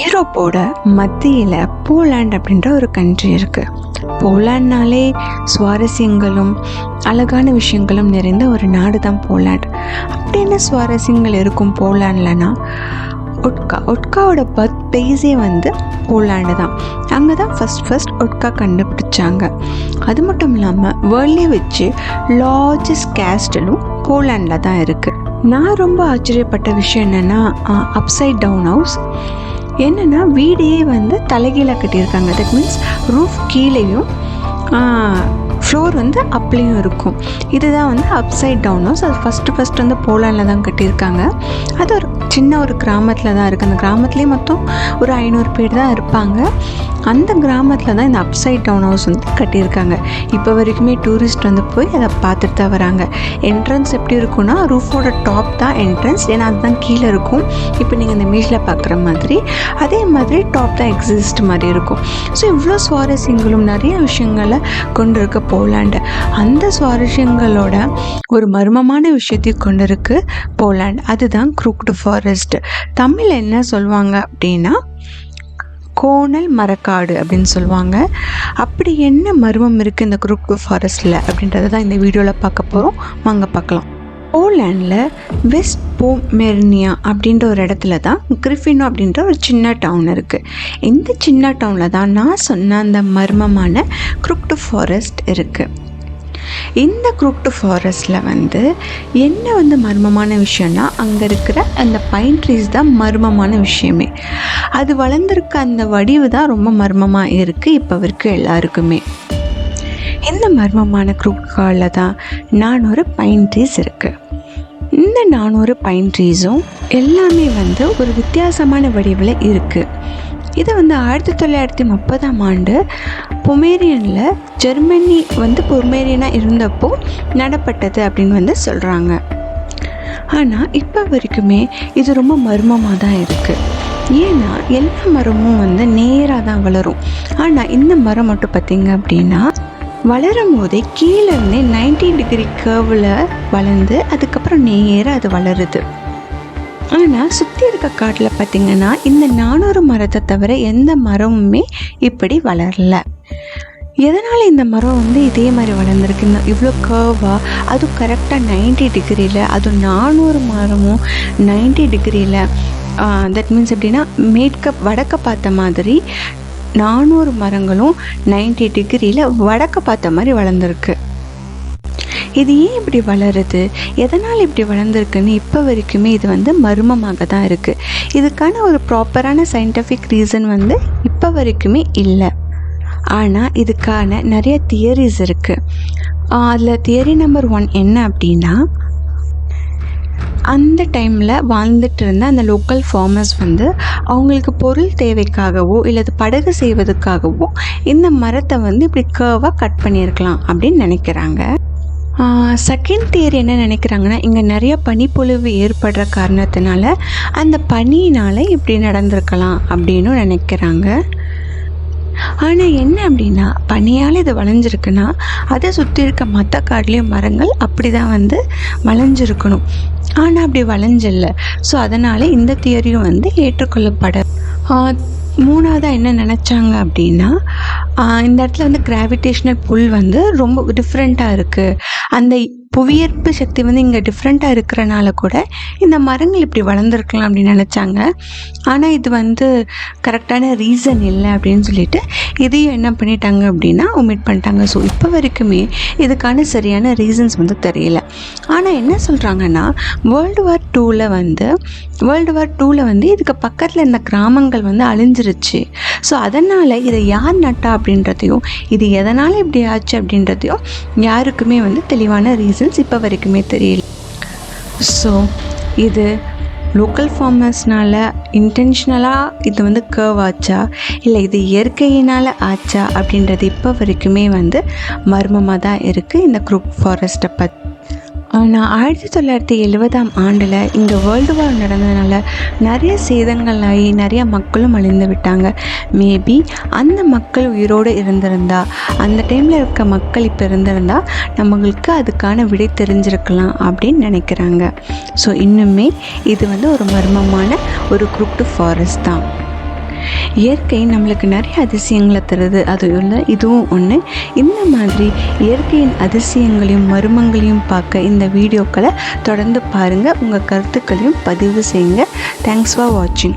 யூரோப்போட மத்தியில் போலாண்ட் அப்படின்ற ஒரு கண்ட்ரி இருக்குது போலாண்ட்னாலே சுவாரஸ்யங்களும் அழகான விஷயங்களும் நிறைந்த ஒரு நாடு தான் போலாண்ட். அப்படி என்ன சுவாரஸ்யங்கள் இருக்கும் போலாண்ட்லனா? ஒட்கா ஒட்காவோட பர்த் பிளேஸே வந்து போலாண்டு தான். அங்கே தான் ஃபஸ்ட் ஃபஸ்ட் ஒட்கா கண்டுபிடிச்சாங்க. அது மட்டும் இல்லாமல் வேர்ல்டே வச்சு லார்ஜஸ்ட் கேஸ்டலும் போலாண்டில் தான் இருக்குது நான் ரொம்ப ஆச்சரியப்பட்ட விஷயம் என்னென்னா அப்சைட் டவுன் ஹவுஸ் என்னென்னா வீடே வந்து தலைகீழாக கட்டியிருக்காங்க. தட் மீன்ஸ் ரூஃப் கீழேயும் ஃப்ளோர் வந்து அப்லேயும் இருக்கும். இதுதான் வந்து அப்சைட் டவுன் ஹவுஸ் அது ஃபஸ்ட்டு ஃபஸ்ட்டு வந்து போலாண்டில் தான் கட்டியிருக்காங்க. அது ஒரு சின்ன ஒரு கிராமத்தில் தான் இருக்குது அந்த கிராமத்துலேயே மொத்தம் ஒரு ஐநூறு பேர் தான் இருப்பாங்க. அந்த கிராமத்தில் தான் இந்த அப்சைட் டவுன் ஹவுஸ் வந்து கட்டியிருக்காங்க. இப்போ வரைக்குமே டூரிஸ்ட் வந்து போய் அதை பார்த்துட்டு தான் வராங்க. என்ட்ரன்ஸ் எப்படி இருக்கும்னா ரூஃபோட டாப் தான் என்ட்ரன்ஸ் ஏன்னா அதுதான் கீழே இருக்கும். இப்போ நீங்கள் இந்த மீஷில் பார்க்குற மாதிரி அதே மாதிரி டாப் தான் எக்ஸிஸ்ட் மாதிரி இருக்கும். ஸோ இவ்வளோ சுவாரஸ்யங்களும் நிறைய விஷயங்களை கொண்டு இருக்க போலாண்டு. அந்த சுவாரஸ்யங்களோட ஒரு மர்மமான விஷயத்தையும் கொண்டு இருக்கு போலாண்ட். அதுதான் குரூக்டு ஃபாரஸ்ட் தமிழ் என்ன சொல்லுவாங்க அப்படின்னா கோணல் மரக்காடு அப்படின்னு சொல்லுவாங்க. அப்படி என்ன மர்மம் இருக்குது இந்த குரூப் ஃபாரஸ்ட்டில் அப்படின்றத தான் இந்த வீடியோவில் பார்க்க போகிறோம் வாங்க பார்க்கலாம். போலாண்டில் வெஸ்ட் போமெர்னியா அப்படின்ற ஒரு இடத்துல தான் கிரிஃபினோ அப்படின்ற ஒரு சின்ன டவுன் இருக்குது இந்த சின்ன டவுனில் தான் நான் சொன்ன அந்த மர்மமான குரூப்டு ஃபாரஸ்ட் இருக்குது இந்த குரூப்டு ஃபாரஸ்ட்டில் வந்து என்ன வந்து மர்மமான விஷயம்னா அங்கே இருக்கிற அந்த பைன் ட்ரீஸ் தான் மர்மமான விஷயமே. அது வளர்ந்துருக்க அந்த வடிவு தான் ரொம்ப மர்மமாக இருக்குது இப்போ வரைக்கும் எல்லாருக்குமே. இந்த மர்மமான குரூப்காலில் தான் நானூறு பைன் ட்ரீஸ் இருக்குது இந்த நானூறு பைன் ட்ரீஸும் எல்லாமே வந்து ஒரு வித்தியாசமான வடிவில் இருக்குது இது வந்து ஆயிரத்தி தொள்ளாயிரத்தி முப்பதாம் ஆண்டு பொமேரியனில் ஜெர்மனி வந்து பொமேரியனாக இருந்தப்போ நடப்பட்டது அப்படின்னு வந்து சொல்கிறாங்க ஆனால் இப்போ வரைக்குமே இது ரொம்ப மர்மமாக தான் இருக்குது ஏன்னா எல்லா மரமும் வந்து நேராக தான் வளரும். ஆனால் இந்த மரம் மட்டும் பார்த்திங்க அப்படின்னா வளரும் போதே கீழேருந்தே நைன்டி டிகிரி கர்வில் வளர்ந்து அதுக்கப்புறம் நேராக அது வளருது. ஆனால் சுற்றி இருக்க காட்டில் பார்த்திங்கன்னா இந்த நானூறு மரத்தை தவிர எந்த மரமுமே இப்படி வளரல. எதனால் இந்த மரம் வந்து இதே மாதிரி வளர்ந்துருக்கு இந்த இவ்வளோ கர்வாக அதுவும் கரெக்டாக நைன்டி டிகிரியில் அதுவும் நானூறு மரமும் நைன்டி டிகிரியில் தட் மீன்ஸ் எப்படின்னா மேற்க வடக்க பார்த்த மாதிரி நானூறு மரங்களும் நைன்டி டிகிரியில் வடக்க பார்த்த மாதிரி வளர்ந்துருக்கு. இது ஏன் இப்படி வளருது? எதனால் இப்படி வளர்ந்துருக்குன்னு இப்போ வரைக்குமே இது வந்து மர்மமாக தான் இருக்குது இதுக்கான ஒரு ப்ராப்பரான சயின்டிஃபிக் ரீசன் வந்து இப்போ வரைக்குமே இல்லை. ஆனால் இதுக்கான நிறைய தியரிஸ் இருக்குது அதில் தியரி நம்பர் ஒன் என்ன அப்படின்னா அந்த டைமில் வாழ்ந்துட்டு இருந்த அந்த லோக்கல் ஃபார்மர்ஸ் வந்து அவங்களுக்கு பொருள் தேவைக்காகவோ இல்லது படகு செய்வதற்காகவோ இந்த மரத்தை வந்து இப்படி கர்வாக கட் பண்ணியிருக்கலாம் அப்படின்னு நினைக்கிறாங்க. செகண்ட் தியரி என்ன நினைக்கிறாங்கன்னா இங்கே நிறைய பனிப்பொழிவு ஏற்படுற காரணத்தினால அந்த பனியினால் இப்படி நடந்திருக்கலாம் அப்படின்னு நினைக்கிறாங்க. ஆனால் என்ன அப்படின்னா பனியால் இது வளைஞ்சிருக்குன்னா அதை சுற்றி இருக்க மற்ற காட்லேயும் மரங்கள் அப்படி தான் வந்து வளைஞ்சிருக்கணும். ஆனால் அப்படி வளைஞ்சில்ல. ஸோ அதனால் இந்த தியரியும் வந்து ஏற்றுக்கொள்ளப்பட மூணாவதாக என்ன நினச்சாங்க அப்படின்னா இந்த இடத்துல வந்து கிராவிடேஷ்னல் புல் வந்து ரொம்ப டிஃப்ரெண்ட்டாக இருக்குது அந்த புவியீர்ப்பு சக்தி வந்து இங்கே டிஃப்ரெண்ட்டாக இருக்கிறனால கூட இந்த மரங்கள் இப்படி வளர்ந்துருக்கலாம் அப்படின்னு நினச்சாங்க. ஆனால் இது வந்து கரெக்டான ரீசன் இல்லை அப்படின்னு சொல்லிட்டு இதையும் என்ன பண்ணிட்டாங்க அப்படின்னா ஒமிட் பண்ணிட்டாங்க. ஸோ இப்போ வரைக்குமே இதுக்கான சரியான ரீசன்ஸ் வந்து தெரியல. ஆனால் என்ன சொல்கிறாங்கன்னா வேர்ல்டு வார் டூவில் வந்து வேர்ல்டு வார் டூவில் வந்து இதுக்கு பக்கத்தில் இருந்த கிராமங்கள் வந்து அழிஞ்சிருச்சு. ஸோ அதனால் இதை யார் நட்டா அப்படின்றதையும் இது எதனால் இப்படி ஆச்சு அப்படின்றதையும் யாருக்குமே வந்து தெளிவான ரீசன்ஸ் இப்போ வரைக்குமே தெரியல. ஸோ இது லோக்கல் ஃபார்மர்ஸ்னால் இன்டென்ஷனலாக இது வந்து கர்வ் ஆச்சா? இல்லை இது இயற்கையினால் ஆச்சா? அப்படின்றது இப்போ வரைக்குமே வந்து மர்மமாக தான் இருக்குது இந்த குரூப் ஃபாரஸ்ட்டை பற்றி ஆனால் ஆயிரத்தி தொள்ளாயிரத்தி எழுபதாம் ஆண்டில் இந்த வேர்ல்டு வார் நடந்ததுனால நிறைய சேதங்கள் ஆகி நிறைய மக்களும் அழிந்து விட்டாங்க. மேபி அந்த மக்கள் உயிரோடு இருந்திருந்தா அந்த டைமில் இருக்க மக்கள் இப்போ இருந்திருந்தா நம்மளுக்கு அதுக்கான விடை தெரிஞ்சிருக்கலாம் அப்படின்னு நினைக்கிறாங்க. ஸோ இன்னுமே இது வந்து ஒரு மர்மமான ஒரு குரூப்டு ஃபாரஸ்ட் தான். இயற்கை நம்மளுக்கு நிறைய அதிசயங்களை தருது. அது உள்ள இதுவும் ஒன்று இந்த மாதிரி இயற்கையின் அதிசயங்களையும் மர்மங்களையும் பார்க்க இந்த வீடியோக்களை தொடர்ந்து பாருங்கள் உங்கள் கருத்துக்களையும் பதிவு செய்யுங்க. தேங்க்ஸ் ஃபார் வாட்சிங்